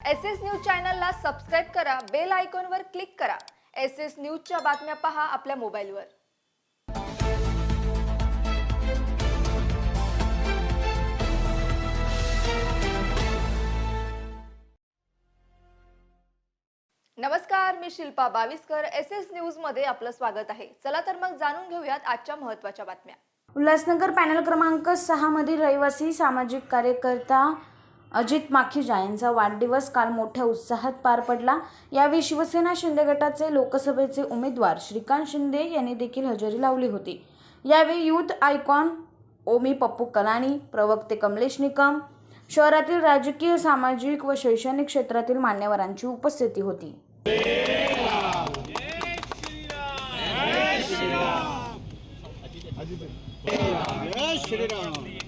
S S news चॅनलला subscribe करा bell आयकॉनवर क्लिक करा. एस एस न्यूजच्या बातम्या पहा आपल्या मोबाईलवर. नमस्कार मी शिल्पा बावीसकर. एस एस न्यूजमध्ये आपलं स्वागत आहे. चला तर मग जाणून घेऊयात आजच्या महत्त्वाच्या बातम्या. उल्हासनगर पॅनल क्रमांक सहा मधील रहिवासी सामाजिक कार्यकर्ता अजित माखीजा यांचा वाढदिवस काल मोठ्या उत्साहात पार पडला. यावेळी शिवसेना शिंदे गटाचे लोकसभेचे उमेदवार श्रीकांत शिंदे यांनी देखील हजेरी लावली होती. यावेळी युथ आयकॉन ओमी पप्पू कलानी प्रवक्ते कमलेश निकम शहरातील राजकीय सामाजिक व शैक्षणिक क्षेत्रातील मान्यवरांची उपस्थिती होती. जय